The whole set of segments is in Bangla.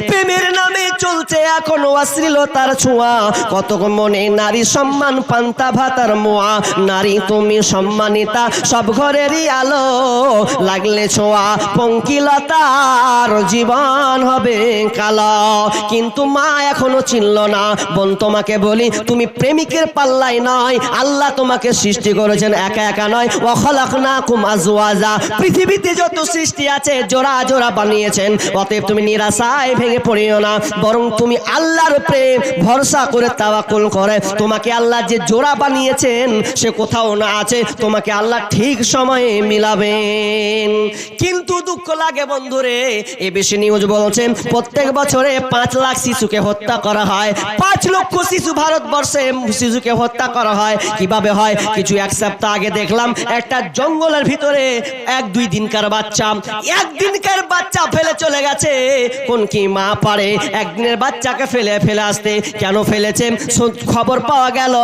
PM চলছে এখন অশ্লীলতার ছোঁয়া। কত মনে নারী সম্মান পান্তা ভাতার মোয়া? নারী তুমি সম্মানিতা, সব ঘরেরই আলো। লাগলে ছোঁয়া, পঙ্কিলতার জীবন হবে কালো। কিন্তু মা এখনও চিনল না। বোন তোমাকে বলি, তুমি প্রেমিকের পাল্লাই নয়। আল্লাহ তোমাকে সৃষ্টি করেছেন, একা একা নয়। অখলাক না কুম আজওয়াজা। পৃথিবীতে যত সৃষ্টি আছে, জোড়া জোড়া বানিয়েছেন। অতএব তুমি নিরাশায় ভেঙে পড়িও না। বরং তুমি আল্লাহর প্রেম ভরসা করে তাওয়াক্কুল করে। তোমাকে আল্লাহ যে জোড়া বানিয়েছেন, সে কোথাও না আছে। তোমাকে আল্লাহ ঠিক সময়ে মিলাবেন। কিন্তু দুঃখ লাগে বন্ধুরে, এ বেশি নিউজ বলছেন, প্রত্যেক বছরে পাঁচ লাখ শিশুকে হত্যা করা হয়। পাঁচ লক্ষ শিশু ভারতবর্ষে শিশুকে হত্যা করা হয়। কীভাবে হয়? কিছু এক সপ্তাহ আগে দেখলাম, একটা জঙ্গলের ভিতরে এক দুই দিনকার বাচ্চা। একদিনকার বাচ্চা ফেলে চলে গেছে। কোন কি মা পারে? একদিনের বাচ্চাকে ফেলে ফেলে আসতে কেন ফেলেছে? খবর পাওয়া গেল,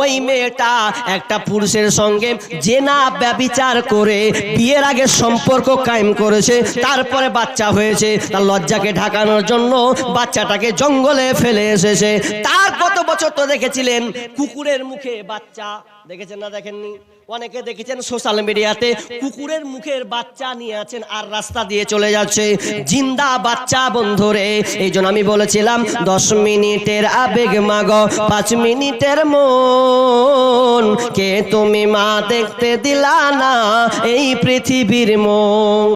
ওই মেয়েটা একটা পুরুষের সঙ্গে জেনা ব্যবিচার করে বিয়ের আগে সম্পর্ক কায়েম করেছে, তারপরে বাচ্চা হয়েছে। তার লজ্জাকে ঢাকানোর জন্য বাচ্চাটাকে জঙ্গলে ফেলে এসেছে। তার কত বছর তো দেখেছিলেন? কুকুরের মুখে বাচ্চা। দেখেছেন না, দেখেননি? অনেকে দেখেছেন সোশ্যাল মিডিয়াতে কুকুরের মুখের বাচ্চা নিয়ে আছেন আর রাস্তা দিয়ে চলে যাচ্ছে জিন্দা বাচ্চা বন্ধুরে, এই জন্য আমি বলেছিলাম, দশ মিনিটের আবেগ মাগ, পাঁচ মিনিটের মন। কে তুমি মা দেখতে দিলা না এই পৃথিবীর মন?